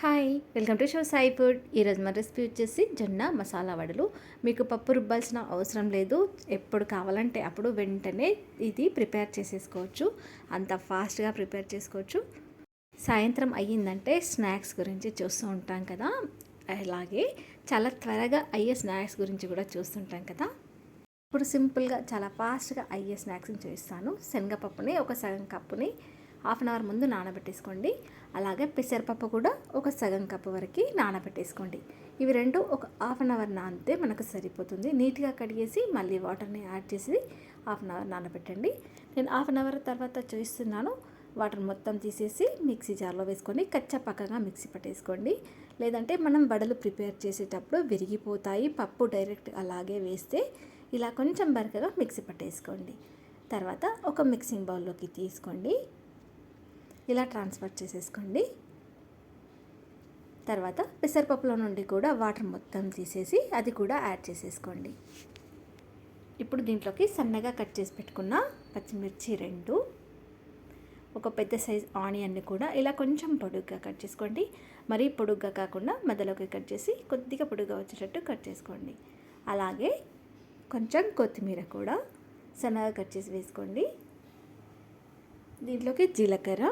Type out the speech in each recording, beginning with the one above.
Hi welcome to show Sai food. ఈరోజు మన recipe వచ్చేసి జొన్న మసాలా వడలు. మీకు పప్పు రుబ్బాల్సిన అవసరం లేదు. ఎప్పుడు కావాలంటే అప్పుడు వెంటనే ఇది ప్రిపేర్ చేసేసుకోవచ్చు. అంత ఫాస్ట్గా ప్రిపేర్ చేసుకోవచ్చు. సాయంత్రం అయ్యిందంటే స్నాక్స్ గురించి చూస్తూ ఉంటాం కదా. అలాగే చాలా త్వరగా అయ్యే స్నాక్స్ గురించి కూడా చూస్తుంటాం కదా. ఇప్పుడు సింపుల్గా చాలా ఫాస్ట్గా అయ్యే స్నాక్స్ని చూపిస్తాను. శనగపప్పుని ఒక సగం కప్పుని హాఫ్ అన్ అవర్ ముందు నానబెట్టేసుకోండి. అలాగే పెసరపప్పు కూడా ఒక సగం కప్పు వరకు నానబెట్టేసుకోండి. ఇవి రెండు ఒక హాఫ్ అన్ అవర్ నానితే మనకు సరిపోతుంది. నీట్గా కడిగేసి మళ్ళీ వాటర్ని యాడ్ చేసి హాఫ్ అన్ అవర్ నానబెట్టండి. నేను హాఫ్ అన్ అవర్ తర్వాత చూస్తున్నాను. వాటర్ మొత్తం తీసేసి మిక్సీ జార్లో వేసుకొని కచ్చా పక్కగా మిక్సీ పట్టేసుకోండి. లేదంటే మనం వడలు ప్రిపేర్ చేసేటప్పుడు విరిగిపోతాయి. పప్పు డైరెక్ట్ అలాగే వేస్తే ఇలా కొంచెం బరకగా మిక్సీ పట్టేసుకోండి. తర్వాత ఒక మిక్సింగ్ బౌల్లోకి తీసుకోండి. ఇలా ట్రాన్స్ఫర్ చేసేసుకోండి. తర్వాత పెసరపప్పులో నుండి కూడా వాటర్ మొత్తం తీసేసి అది కూడా యాడ్ చేసేసుకోండి. ఇప్పుడు దీంట్లోకి సన్నగా కట్ చేసి పెట్టుకున్న పచ్చిమిర్చి రెండు ఒక పెద్ద సైజ్ ఆనియన్ని కూడా ఇలా కొంచెం పొడుగ్గా కట్ చేసుకోండి. మరీ పొడుగ్గా కాకుండా మధ్యలోకి కట్ చేసి కొద్దిగా పొడుగ్గా వచ్చేటట్టు కట్ చేసుకోండి. అలాగే కొంచెం కొత్తిమీర కూడా సన్నగా కట్ చేసి వేసుకోండి. దీంట్లోకి జీలకర్ర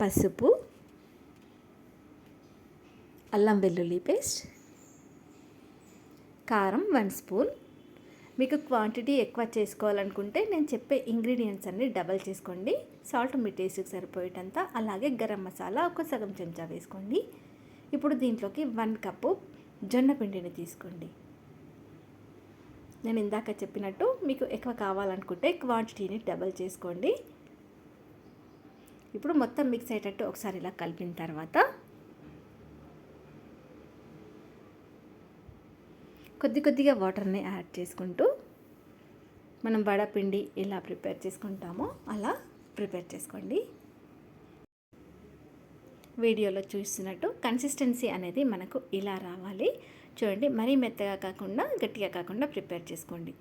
పసుపు అల్లం వెల్లుల్లి పేస్ట్ కారం వన్ స్పూన్. మీకు క్వాంటిటీ ఎక్కువ చేసుకోవాలనుకుంటే నేను చెప్పే ఇంగ్రీడియంట్స్ అన్నీ డబల్ చేసుకోండి. సాల్ట్ మీ టేస్ట్కి సరిపోయేటంత. అలాగే గరం మసాలా ఒక సగం చెంచా వేసుకోండి. ఇప్పుడు దీంట్లోకి వన్ కప్పు జొన్న పిండిని తీసుకోండి. నేను ఇందాక చెప్పినట్టు మీకు ఎక్కువ కావాలనుకుంటే క్వాంటిటీని డబల్ చేసుకోండి. ఇప్పుడు మొత్తం మిక్స్ అయ్యేటట్టు ఒకసారి ఇలా కలిపిన తర్వాత కొద్ది కొద్దిగా వాటర్ని యాడ్ చేసుకుంటూ మనం వడపిండి ఎలా ప్రిపేర్ చేసుకుంటామో. అలా ప్రిపేర్ చేసుకోండి. వీడియోలో చూస్తున్నట్టు కన్సిస్టెన్సీ అనేది మనకు ఇలా రావాలి. చూడండి మరీ మెత్తగా కాకుండా గట్టిగా కాకుండా ప్రిపేర్ చేసుకోండి.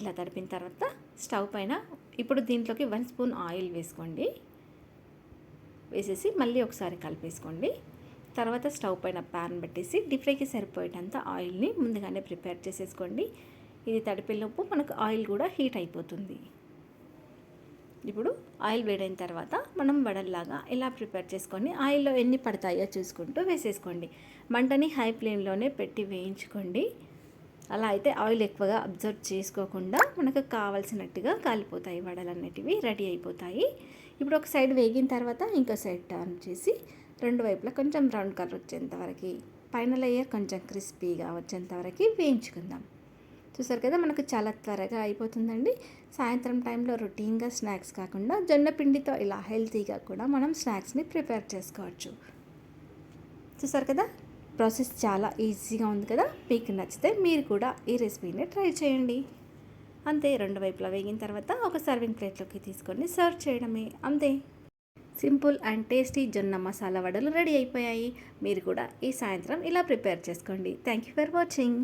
ఇలా తడిపిన తర్వాత స్టవ్ పైన ఇప్పుడు దీంట్లోకి వన్ స్పూన్ ఆయిల్ వేసుకోండి. వేసేసి మళ్ళీ ఒకసారి కలిపేసుకోండి. తర్వాత స్టవ్ పైన ప్యాన్ పెట్టేసి డీప్ ఫ్రైకి సరిపోయేటంత ఆయిల్ని ముందుగానే ప్రిపేర్ చేసేసుకోండి. ఇది తడిపేలోపు మనకు ఆయిల్ కూడా హీట్ అయిపోతుంది. ఇప్పుడు ఆయిల్ వేడైన తర్వాత మనం వడల్లాగా ఇలా ప్రిపేర్ చేసుకొని ఆయిల్లో ఎన్ని పడతాయో చూసుకుంటూ వేసేసుకోండి. మంటని హై ఫ్లేమ్లోనే పెట్టి వేయించుకోండి. అలా అయితే ఆయిల్ ఎక్కువగా అబ్జర్వ్ చేసుకోకుండా మనకు కావాల్సినట్టుగా కాలిపోతాయి వడలు అనేటివి రెడీ అయిపోతాయి. ఇప్పుడు ఒక సైడ్ వేగిన తర్వాత ఇంకో సైడ్ టర్న్ చేసి రెండు వైపులా కొంచెం బ్రౌన్ కలర్ వచ్చేంతవరకు పైన లేయర్ కొంచెం క్రిస్పీగా వచ్చేంత వరకు వేయించుకుందాం. చూసారు కదా మనకు చాలా త్వరగా అయిపోతుందండి. సాయంత్రం టైంలో రొటీన్గా స్నాక్స్ కాకుండా జొన్న పిండితో ఇలా హెల్తీగా కూడా మనం స్నాక్స్ని ప్రిపేర్ చేసుకోవచ్చు. చూసారు కదా ప్రాసెస్ చాలా ఈజీగా ఉంది కదా? మీకు నచ్చితే మీరు కూడా ఈ రెసిపీని ట్రై చేయండి. అంతే రెండు వైపులా వేగిన తర్వాత ఒక సర్వింగ్ ప్లేట్లోకి తీసుకొని సర్వ్ చేయడమే. అంతే. సింపుల్ అండ్ టేస్టీ జొన్న మసాలా వడలు రెడీ అయిపోయాయి. మీరు కూడా ఈ సాయంత్రం ఇలా ప్రిపేర్ చేసుకోండి. Thank you for watching.